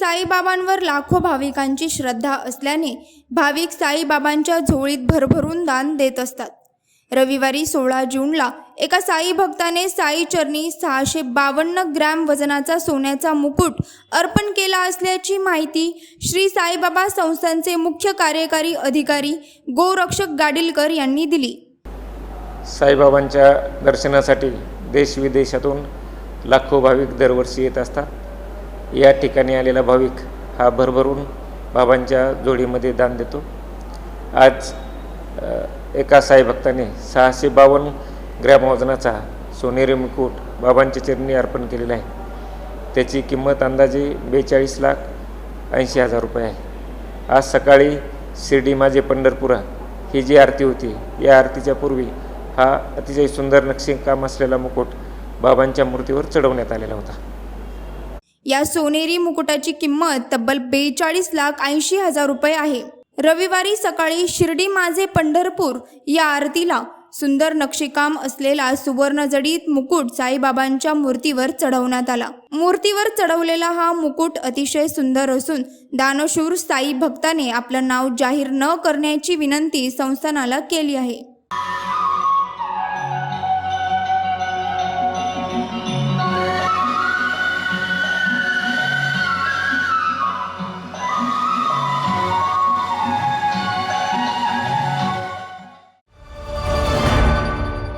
साईबाबांवर लाखो भाविकांची श्रद्धा असल्याने भाविक साईबाबांच्या झोळीत भरभरून दान देत असतात. रविवारी सोळा जूनला एका साई भक्ताने साई चरणी सहाशे बावन्न ग्रॅम वजनाचा सोन्याचा मुकुट अर्पण केला असल्याची माहिती श्री साईबाबा संस्थांचे मुख्य कार्यकारी अधिकारी गोरक्षक गाडीलकर यांनी दिली. साईबाबांच्या दर्शनासाठी देशविदेशातून लाखो भाविक दरवर्षी येत असतात. या ठिकाणी आलेला भाविक हा भरभरून बाबांच्या जोडीमध्ये दान देतो. आज एका साईभक्ताने सहाशे बावन्न ग्रॅम वजनाचा सोनेरी मुकुट बाबांच्या चरणी अर्पण केलेला आहे. त्याची किंमत अंदाजे बेचाळीस लाख ऐंशी हजार रुपये आहे. आज सकाळी शिर्डी माझे पंढरपुरा ही जी आरती होती या आरतीच्या पूर्वी हा अतिशय सुंदर नक्षीकाम असलेला मुकुट बाबांच्या मूर्तीवर चढवण्यात आलेला होता. या सोनेरी मुकुटाची किंमत तब्बल बेचाळीस लाख ऐंशी हजार रुपये आहे. रविवारी सकाळी शिर्डी माझे पंढरपूर या आरतीला सुंदर नक्षीकाम असलेला सुवर्णजडीत मुकुट साईबाबांच्या मूर्तीवर चढवण्यात आला. मूर्तीवर चढवलेला हा मुकुट अतिशय सुंदर असून दानशूर साई भक्ताने आपलं नाव जाहीर न करण्याची विनंती संस्थानाला केली आहे.